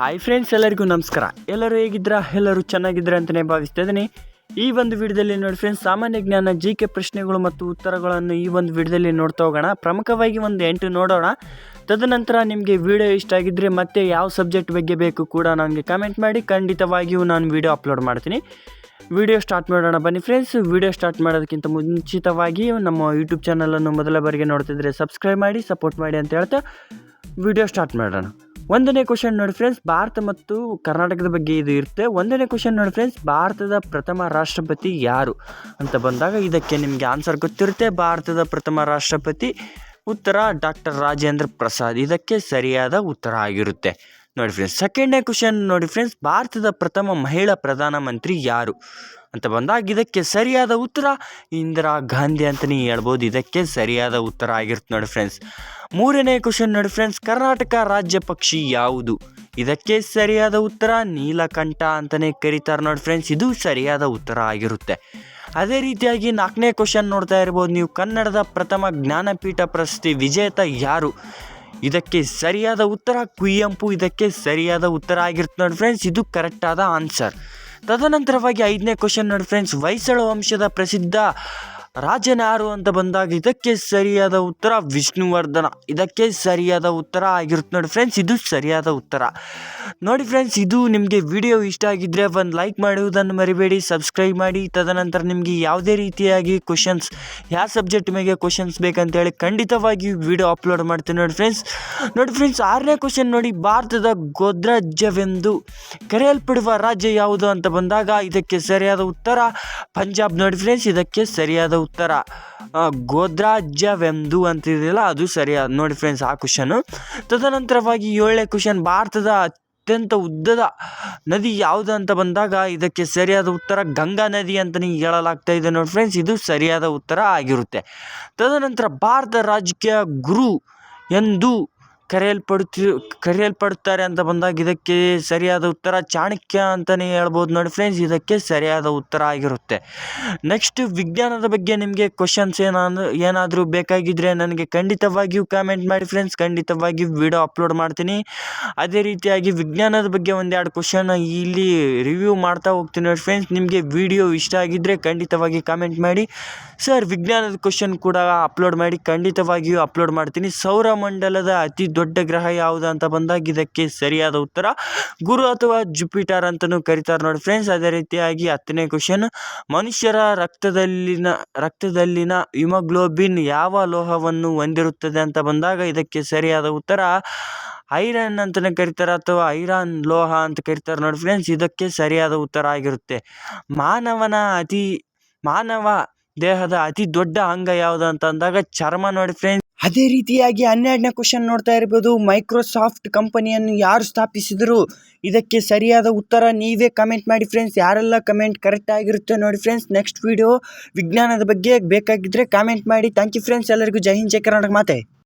Hi friends ಎಲ್ಲರಿಗೂ ನಮಸ್ಕಾರ. ಎಲ್ಲರೂ ಹೇಗಿದ್ದೀರಾ? ಎಲ್ಲರೂ ಚೆನ್ನಾಗಿದ್ದೀರಾ ಅಂತಲೇ ಭಾವಿಸ್ತಾ ಇದ್ದೀನಿ. ಈ ಒಂದು ವಿಡಿಯೋದಲ್ಲಿ ನೋಡಿ ಫ್ರೆಂಡ್ಸ್ ಸಾಮಾನ್ಯ ಜ್ಞಾನ ಜಿ ಕೆ ಪ್ರಶ್ನೆಗಳು ಮತ್ತು ಉತ್ತರಗಳನ್ನು ಈ ಒಂದು ವಿಡಿಯೋದಲ್ಲಿ ನೋಡ್ತಾ ಹೋಗೋಣ. ಪ್ರಮುಖವಾಗಿ ಒಂದು ಎಂಟು ನೋಡೋಣ. ತದನಂತರ ನಿಮಗೆ ವಿಡಿಯೋ ಇಷ್ಟ ಆಗಿದ್ದರೆ ಮತ್ತೆ ಯಾವ ಸಬ್ಜೆಕ್ಟ್ ಬಗ್ಗೆ ಬೇಕು ಕೂಡ ನನಗೆ ಕಮೆಂಟ್ ಮಾಡಿ. ಖಂಡಿತವಾಗಿಯೂ ನಾನು ವಿಡಿಯೋ ಅಪ್ಲೋಡ್ ಮಾಡ್ತೀನಿ. ವಿಡಿಯೋ ಸ್ಟಾರ್ಟ್ ಮಾಡೋಣ. ಬನ್ನಿ ಫ್ರೆಂಡ್ಸ್ ವಿಡಿಯೋ ಸ್ಟಾರ್ಟ್ ಮಾಡೋದಕ್ಕಿಂತ ಮುಂಚಿತವಾಗಿ ನಮ್ಮ ಯೂಟ್ಯೂಬ್ ಚಾನಲನ್ನು ಮೊದಲ ಬಾರಿಗೆ ನೋಡ್ತಿದ್ರೆ ಸಬ್ಸ್ಕ್ರೈಬ್ ಮಾಡಿ ಸಪೋರ್ಟ್ ಮಾಡಿ ಅಂತ ಹೇಳ್ತಾ ವಿಡಿಯೋ ಸ್ಟಾರ್ಟ್ ಮಾಡೋಣ. ಒಂದನೇ ಕ್ವಶನ್ ನೋಡಿ ಫ್ರೆಂಡ್ಸ್ ಭಾರತ ಮತ್ತು ಕರ್ನಾಟಕದ ಬಗ್ಗೆ ಇದು ಇರುತ್ತೆ. ಒಂದನೇ ಕ್ವಶನ್ ನೋಡಿ ಫ್ರೆಂಡ್ಸ್ ಭಾರತದ ಪ್ರಥಮ ರಾಷ್ಟ್ರಪತಿ ಯಾರು ಅಂತ ಬಂದಾಗ ಇದಕ್ಕೆ ನಿಮಗೆ ಆನ್ಸರ್ ಗೊತ್ತಿರುತ್ತೆ. ಭಾರತದ ಪ್ರಥಮ ರಾಷ್ಟ್ರಪತಿ ಉತ್ತರ ಡಾಕ್ಟರ್ ರಾಜೇಂದ್ರ ಪ್ರಸಾದ್. ಇದಕ್ಕೆ ಸರಿಯಾದ ಉತ್ತರ ಆಗಿರುತ್ತೆ. ನೋಡಿ ಫ್ರೆಂಡ್ಸ್ ಸೆಕೆಂಡ್ನೇ ಕ್ವಶನ್ ನೋಡಿ ಫ್ರೆಂಡ್ಸ್ ಭಾರತದ ಪ್ರಥಮ ಮಹಿಳಾ ಪ್ರಧಾನಮಂತ್ರಿ ಯಾರು? ಅಂತ ಬಂದಾಗ ಇದಕ್ಕೆ ಸರಿಯಾದ ಉತ್ತರ ಇಂದಿರಾ ಗಾಂಧಿ ಅಂತಲೇ ಹೇಳ್ಬೋದು. ಇದಕ್ಕೆ ಸರಿಯಾದ ಉತ್ತರ ಆಗಿರುತ್ತೆ ನೋಡಿ ಫ್ರೆಂಡ್ಸ್ ಮೂರನೇ ಕ್ವಶನ್ ನೋಡಿ ಫ್ರೆಂಡ್ಸ್ ಕರ್ನಾಟಕ ರಾಜ್ಯ ಪಕ್ಷಿ ಯಾವುದು? ಇದಕ್ಕೆ ಸರಿಯಾದ ಉತ್ತರ ನೀಲಕಂಠ ಅಂತಲೇ ಕರೀತಾರೆ ನೋಡಿ ಫ್ರೆಂಡ್ಸ್ ಇದು ಸರಿಯಾದ ಉತ್ತರ ಆಗಿರುತ್ತೆ. ಅದೇ ರೀತಿಯಾಗಿ ನಾಲ್ಕನೇ ಕ್ವಶನ್ ನೋಡ್ತಾ ಇರ್ಬೋದು ನೀವು. ಕನ್ನಡದ ಪ್ರಥಮ ಜ್ಞಾನಪೀಠ ಪ್ರಶಸ್ತಿ ವಿಜೇತ ಯಾರು? ಇದಕ್ಕೆ ಸರಿಯಾದ ಉತ್ತರ ಕುವೆಂಪು. ಇದಕ್ಕೆ ಸರಿಯಾದ ಉತ್ತರ ಆಗಿರುತ್ತೆ ನೋಡಿ ಫ್ರೆಂಡ್ಸ್ ಇದು ಕರೆಕ್ಟಾದ ಆನ್ಸರ್ ತದನಂತರವಾಗಿ ಐದನೇ ಕ್ವಶನ್ ನೋಡಿ ಫ್ರೆಂಡ್ಸ್ ಹೊಯ್ಸಳ ವಂಶದ ಪ್ರಸಿದ್ಧ ರಾಜನ ಯಾರು ಅಂತ ಬಂದಾಗ ಇದಕ್ಕೆ ಸರಿಯಾದ ಉತ್ತರ ವಿಷ್ಣುವರ್ಧನ. ಇದಕ್ಕೆ ಸರಿಯಾದ ಉತ್ತರ ಆಗಿರುತ್ತೆ ನೋಡಿ ಫ್ರೆಂಡ್ಸ್ ಇದು ಸರಿಯಾದ ಉತ್ತರ. ನೋಡಿ ಫ್ರೆಂಡ್ಸ್ ಇದು ನಿಮಗೆ ವಿಡಿಯೋ ಇಷ್ಟ ಆಗಿದ್ದರೆ ಒಂದು ಲೈಕ್ ಮಾಡುವುದನ್ನು ಮರಿಬೇಡಿ ಸಬ್ಸ್ಕ್ರೈಬ್ ಮಾಡಿ, ತದನಂತರ ನಿಮಗೆ ಯಾವುದೇ ರೀತಿಯಾಗಿ ಕ್ವಶನ್ಸ್ ಯಾವ ಸಬ್ಜೆಕ್ಟ್ ಮೇಲೆ ಕ್ವಶನ್ಸ್ ಬೇಕಂತೇಳಿ ಖಂಡಿತವಾಗಿ ವಿಡಿಯೋ ಅಪ್ಲೋಡ್ ಮಾಡ್ತೀನಿ ನೋಡಿ ಫ್ರೆಂಡ್ಸ್ ನೋಡಿ ಫ್ರೆಂಡ್ಸ್ ಆರನೇ ಕ್ವಶನ್ ನೋಡಿ, ಭಾರತದ ಗೋದ್ರಾಜ್ಯವೆಂದು ಕರೆಯಲ್ಪಡುವ ರಾಜ್ಯ ಯಾವುದು ಅಂತ ಬಂದಾಗ ಇದಕ್ಕೆ ಸರಿಯಾದ ಉತ್ತರ, ಪಂಜಾಬ್. ನೋಡಿ ಫ್ರೆಂಡ್ಸ್ ಇದಕ್ಕೆ ಸರಿಯಾದ ಉತ್ತರ. ಗೋದ್ರಾಜ್ಯವೆಂದು ಅಂತಿದೆಯಲ್ಲ, ಅದು ಸರಿಯಾದ ನೋಡಿ ಫ್ರೆಂಡ್ಸ್ ಆ ಕ್ವಶನು ತದನಂತರವಾಗಿ ಏಳನೇ ಕ್ವಶನ್ ಭಾರತದ ಅತ್ಯಂತ ಉದ್ದದ ನದಿ ಯಾವುದು ಅಂತ ಬಂದಾಗ, ಇದಕ್ಕೆ ಸರಿಯಾದ ಉತ್ತರ ಗಂಗಾ ನದಿ ಅಂತಲೇ ಹೇಳಲಾಗ್ತಾ ಇದೆ ನೋಡಿ ಫ್ರೆಂಡ್ಸ್ ಇದು ಸರಿಯಾದ ಉತ್ತರ ಆಗಿರುತ್ತೆ. ತದನಂತರ ಭಾರತ ರಾಜಕೀಯ ಗುರು ಎಂದು ಕರೆಯಲ್ಪಡುತ್ತಿ, ಕರೆಯಲ್ಪಡುತ್ತಾರೆ ಅಂತ ಬಂದಾಗ ಇದಕ್ಕೆ ಸರಿಯಾದ ಉತ್ತರ ಚಾಣಕ್ಯ ಅಂತಲೇ ಹೇಳ್ಬೋದು ನೋಡಿ ಫ್ರೆಂಡ್ಸ್ ಇದಕ್ಕೆ ಸರಿಯಾದ ಉತ್ತರ ಆಗಿರುತ್ತೆ. ನೆಕ್ಸ್ಟ್ ವಿಜ್ಞಾನದ ಬಗ್ಗೆ ನಿಮಗೆ ಕ್ವಶನ್ಸ್ ಏನಾದ್ರು ಏನಾದರೂ ಬೇಕಾಗಿದ್ದರೆ ನನಗೆ ಖಂಡಿತವಾಗಿಯೂ ಕಾಮೆಂಟ್ ಮಾಡಿ ಫ್ರೆಂಡ್ಸ್ ಖಂಡಿತವಾಗಿಯೂ ವಿಡಿಯೋ ಅಪ್ಲೋಡ್ ಮಾಡ್ತೀನಿ. ಅದೇ ರೀತಿಯಾಗಿ ವಿಜ್ಞಾನದ ಬಗ್ಗೆ ಒಂದೆರಡು ಕ್ವಶನ್ ಇಲ್ಲಿ ರಿವ್ಯೂ ಮಾಡ್ತಾ ಹೋಗ್ತೀನಿ ನೋಡಿ ಫ್ರೆಂಡ್ಸ್ ನಿಮಗೆ ವಿಡಿಯೋ ಇಷ್ಟ ಆಗಿದ್ದರೆ ಖಂಡಿತವಾಗಿ ಕಾಮೆಂಟ್ ಮಾಡಿ. ಸರ್ ವಿಜ್ಞಾನದ ಕ್ವಶನ್ ಕೂಡ ಅಪ್ಲೋಡ್ ಮಾಡಿ ಖಂಡಿತವಾಗಿಯೂ ಅಪ್ಲೋಡ್ ಮಾಡ್ತೀನಿ. ಸೌರಮಂಡಲದ ಅತಿ ದೊಡ್ಡ ಗ್ರಹ ಯಾವುದು ಅಂತ ಬಂದಾಗ ಇದಕ್ಕೆ ಸರಿಯಾದ ಉತ್ತರ ಗುರು ಅಥವಾ ಜುಪಿಟರ್ ಅಂತಲೂ ಕರೀತಾರೆ ನೋಡಿ ಫ್ರೆಂಡ್ಸ್ ಅದೇ ರೀತಿಯಾಗಿ ಹತ್ತನೇ ಕ್ವಶನ್ ಮನುಷ್ಯರ ರಕ್ತದಲ್ಲಿನ ರಕ್ತದಲ್ಲಿನ ಹಿಮೋಗ್ಲೋಬಿನ್ ಯಾವ ಲೋಹವನ್ನು ಹೊಂದಿರುತ್ತದೆ ಅಂತ ಬಂದಾಗ ಇದಕ್ಕೆ ಸರಿಯಾದ ಉತ್ತರ ಐರನ್ ಅಂತಲೇ ಕರೀತಾರೆ ಅಥವಾ ಐರನ್ ಲೋಹ ಅಂತ ಕರೀತಾರೆ ನೋಡಿ ಫ್ರೆಂಡ್ಸ್ ಇದಕ್ಕೆ ಸರಿಯಾದ ಉತ್ತರ ಆಗಿರುತ್ತೆ. ಮಾನವನ ಅತಿ, ಮಾನವ ದೇಹದ ಅತಿ ದೊಡ್ಡ ಅಂಗ ಯಾವುದು ಅಂತ ಅಂದಾಗ ಚರ್ಮ ನೋಡಿ ಫ್ರೆಂಡ್ಸ್ ಅದೇ ರೀತಿಯಾಗಿ ಹನ್ನೆರಡನೇ ಕ್ವಶನ್ ನೋಡ್ತಾ ಇರ್ಬೋದು. ಮೈಕ್ರೋಸಾಫ್ಟ್ ಕಂಪನಿಯನ್ನು ಯಾರು ಸ್ಥಾಪಿಸಿದರು? ಇದಕ್ಕೆ ಸರಿಯಾದ ಉತ್ತರ ನೀವೇ ಕಮೆಂಟ್ ಮಾಡಿ ಫ್ರೆಂಡ್ಸ್ ಯಾರೆಲ್ಲ ಕಮೆಂಟ್ ಕರೆಕ್ಟ್ ಆಗಿರುತ್ತೆ ನೋಡಿ ಫ್ರೆಂಡ್ಸ್ ನೆಕ್ಸ್ಟ್ ವಿಡಿಯೋ ವಿಜ್ಞಾನದ ಬಗ್ಗೆ ಬೇಕಾಗಿದ್ದರೆ ಕಾಮೆಂಟ್ ಮಾಡಿ. ಥ್ಯಾಂಕ್ ಯು ಫ್ರೆಂಡ್ಸ್ ಎಲ್ಲರಿಗೂ ಜೈ ಹಿಂದ್, ಜೈ ಕರ್ನಾಟಕ. ಮಾತೆ.